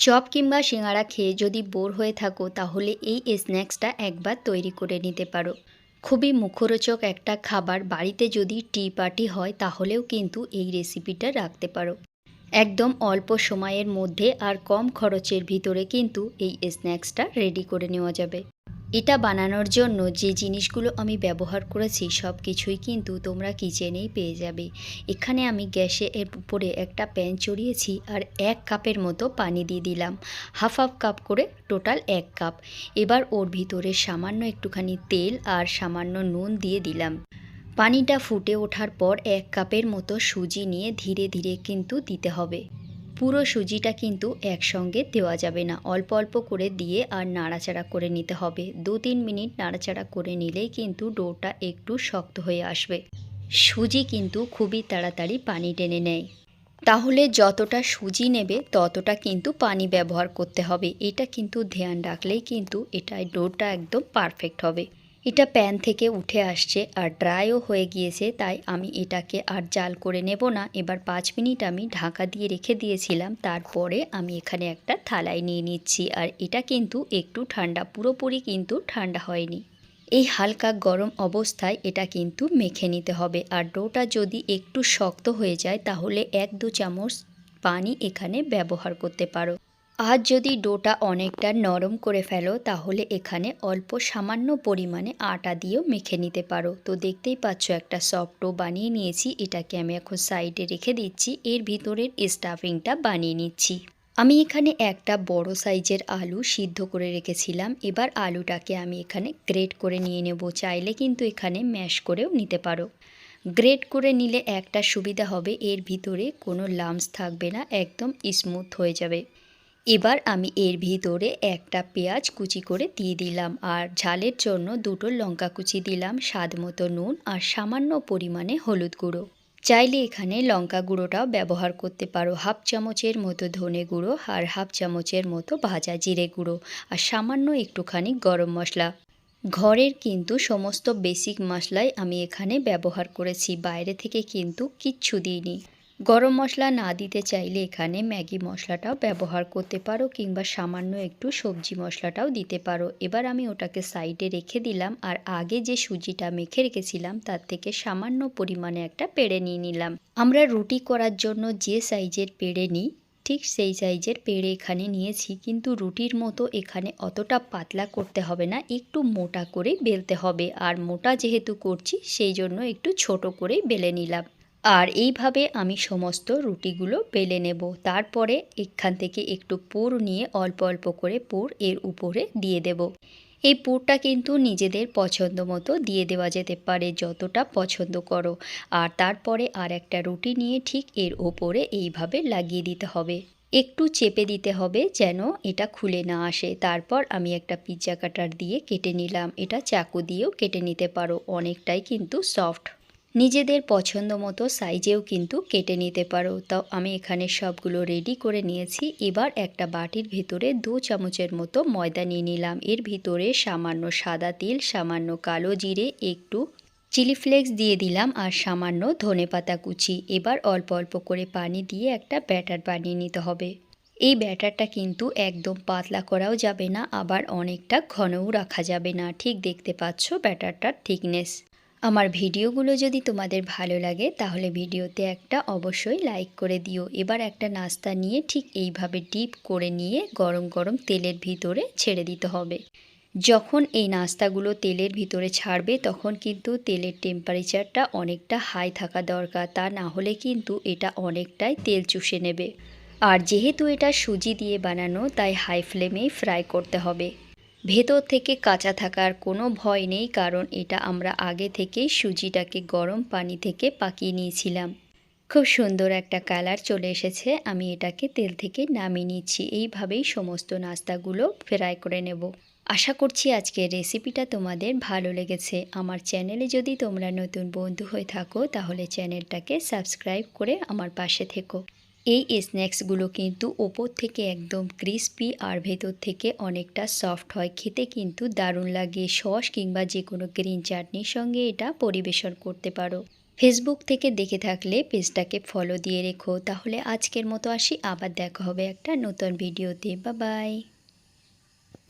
Chop কিংবা সিঙাড়া খেয়ে যদি বোর হয়ে থাকো, তাহলে এই স্ন্যাক্সটা একবার তৈরি করে নিতে পারো। খুবই মুখরোচক একটা খাবার। বাড়িতে যদি টি পার্টি হয়, তাহলেও কিন্তু এই রেসিপিটা রাখতে পারো। একদম অল্প সময়ের মধ্যে আর কম খরচের ভিতরে কিন্তু এই স্ন্যাক্সটা রেডি করে নেওয়া যাবে। এটা বানানোর জন্য যে জিনিসগুলো আমি ব্যবহার করেছি সব কিছুই কিন্তু তোমরা কিচেনেই পেয়ে যাবে। এখানে আমি গ্যাসে এর উপরে একটা প্যান চড়িয়েছি আর এক কাপের মতো পানি দিয়ে দিলাম। হাফ হাফ কাপ করে টোটাল এক কাপ। এবার ওর ভিতরে সামান্য একটুখানি তেল আর সামান্য নুন দিয়ে দিলাম। পানিটা ফুটে ওঠার পর এক কাপের মতো সুজি নিয়ে ধীরে ধীরে কিন্তু দিতে হবে। পুরো সুজিটা কিন্তু একসঙ্গে দেওয়া যাবে না। অল্প অল্প করে দিয়ে আর নাড়াচাড়া করে নিতে হবে। দু তিন মিনিট নাড়াচাড়া করে নিলেই কিন্তু ডোটা একটু শক্ত হয়ে আসবে। সুজি কিন্তু খুবই তাড়াতাড়ি পানি টেনে নেয়। তাহলে যতটা সুজি নেবে, ততটা কিন্তু পানি ব্যবহার করতে হবে। এটা কিন্তু ধ্যান রাখলেই কিন্তু এটা ডোটা একদম পারফেক্ট হবে। এটা প্যান থেকে উঠে আসছে আর ড্রাইও হয়ে গিয়েছে, তাই আমি এটাকে আর জাল করে নেব না। এবার পাঁচ মিনিট আমি ঢাকা দিয়ে রেখে দিয়েছিলাম, তারপরে আমি এখানে একটা থালায় নিয়ে নিচ্ছি। আর এটা কিন্তু একটু ঠান্ডা, পুরোপুরি কিন্তু ঠান্ডা হয়নি। এই হালকা গরম অবস্থায় এটা কিন্তু মেখে নিতে হবে। আর ডোটা যদি একটু শক্ত হয়ে যায়, তাহলে এক দু চামচ পানি এখানে ব্যবহার করতে পারো। আর যদি ডোটা অনেকটা নরম করে ফেলো, তাহলে এখানে অল্প সামান্য পরিমাণে আটা দিয়েও মেখে নিতে পারো। তো দেখতেই পাচ্ছ, একটা সফট ডো বানিয়ে নিয়েছি। এটাকে আমি এখন সাইডে রেখে দিচ্ছি। এর ভিতরের স্টাফিংটা বানিয়ে নিচ্ছি। আমি এখানে একটা বড় সাইজের আলু সিদ্ধ করে রেখেছিলাম। এবার আলুটাকে আমি এখানে গ্রেট করে নিয়ে নেব। চাইলে কিন্তু এখানে ম্যাশ করেও নিতে পারো। গ্রেট করে নিলে একটা সুবিধা হবে। এর ভিতরে কোনো লামস থাকবে না। একদম স্মুথ হয়ে যাবে। এবার আমি এর ভিতরে একটা পেঁয়াজ কুচি করে দিয়ে দিলাম আর ঝালের জন্য দুটো লঙ্কা কুচি দিলাম, স্বাদ মতো নুন আর সামান্য পরিমাণে হলুদ গুঁড়ো। চাইলে এখানে লঙ্কা গুঁড়োটাও ব্যবহার করতে পারো, হাফ চামচের মতো ধনে গুঁড়ো আর হাফ চামচের মতো ভাজা জিরে গুঁড়ো আর সামান্য একটুখানি গরম মশলা। ঘরের কিন্তু সমস্ত বেসিক মশলাই আমি এখানে ব্যবহার করেছি, বাইরে থেকে কিন্তু কিচ্ছু দিইনি। গরম মশলা না দিতে চাইলে এখানে ম্যাগি মশলাটাও ব্যবহার করতে পারো কিংবা সামান্য একটু সবজি মশলাটাও দিতে পারো। এবার আমি ওটাকে সাইডে রেখে দিলাম আর আগে যে সুজিটা মেখে রেখেছিলাম তার থেকে সামান্য পরিমাণে একটা পেড়ে নিয়ে নিলাম। আমরা রুটি করার জন্য যে সাইজের পেড়ে নিই, ঠিক সেই সাইজের পেড়ে এখানে নিয়েছি কিন্তু রুটির মতো এখানে অতটা পাতলা করতে হবে না, একটু মোটা করে বেলতে হবে। আর মোটা যেহেতু করছি, সেই জন্য একটু ছোট করে বেলে নিলাম। আর এইভাবে আমি সমস্ত রুটিগুলো বেলে নেব। তারপরে এখান থেকে একটু পুর নিয়ে অল্প অল্প করে পুর এর উপরে দিয়ে দেব। এই পুরটা কিন্তু নিজেদের পছন্দ মতো দিয়ে দেওয়া যেতে পারে, যতটা পছন্দ করো। আর তারপরে আর একটা রুটি নিয়ে ঠিক এর ওপরে এইভাবে লাগিয়ে দিতে হবে। একটু চেপে দিতে হবে যেন এটা খুলে না আসে। তারপর আমি একটা পিৎজা কাটার দিয়ে কেটে নিলাম। এটা চাকু দিয়েও কেটে নিতে পারো। অনেকটাই কিন্তু সফট নিজেদের পছন্দ মতো সাইজেও কিন্তু কেটে নিতে পারো। তাও আমি এখানে সবগুলো রেডি করে নিয়েছি। এবার একটা বাটির ভিতরে দু চামচের মতো ময়দা নিয়ে নিলাম। এর ভিতরে সামান্য সাদা তিল, সামান্য কালো জিরে, একটু চিলি ফ্লেক্স দিয়ে দিলাম আর সামান্য ধনে পাতা কুচি। এবার অল্প অল্প করে পানি দিয়ে একটা ব্যাটার বানিয়ে নিতে হবে। এই ব্যাটারটা কিন্তু একদম পাতলা করাও যাবে না, আবার অনেকটা ঘনও রাখা যাবে না। ঠিক দেখতে পাচ্ছ ব্যাটারটার থিকনেস আমার ভিডিওগুলো যদি তোমাদের ভালো লাগে, তাহলে ভিডিওতে একটা অবশ্যই লাইক করে দিও। এবার একটা নাস্তা নিয়ে ঠিক এইভাবে ডিপ করে নিয়ে গরম গরম তেলের ভিতরে ছেড়ে দিতে হবে। যখন এই নাস্তাগুলো তেলের ভিতরে ছাড়বে, তখন কিন্তু তেলের টেম্পারেচারটা অনেকটা হাই থাকা দরকার। তা না হলে কিন্তু এটা অনেকটাই তেল চুষে নেবে। আর যেহেতু এটা সুজি দিয়ে বানানো, তাই হাই ফ্লেমেই ফ্রাই করতে হবে। ভেতর থেকে কাঁচা থাকার কোনো ভয় নেই, কারণ এটা আমরা আগে থেকেই সুজিটাকে গরম পানি থেকে পাকিয়ে নিয়েছিলাম। খুব সুন্দর একটা কালার চলে এসেছে, আমি এটাকে তেল থেকে নামিয়ে নিচ্ছি। এইভাবেই সমস্ত নাস্তাগুলো ফ্রাই করে নেব। আশা করছি আজকের রেসিপিটা তোমাদের ভালো লেগেছে। আমার চ্যানেলে যদি তোমরা নতুন বন্ধু হয়ে থাকো, তাহলে চ্যানেলটাকে সাবস্ক্রাইব করে আমার পাশে থেকো। এই স্ন্যাক্সগুলো কিন্তু ওপর থেকে একদম ক্রিস্পি আর ভেতর থেকে অনেকটা সফট হয়। খেতে কিন্তু দারুণ লাগে। সস কিংবা যে কোনো গ্রিন চাটনির সঙ্গে এটা পরিবেশন করতে পারো। ফেসবুক থেকে দেখে থাকলে পেজটাকে ফলো দিয়ে রেখো। তাহলে আজকের মতো আসি। আবার দেখা হবে একটা নতুন ভিডিওতে। বা বাই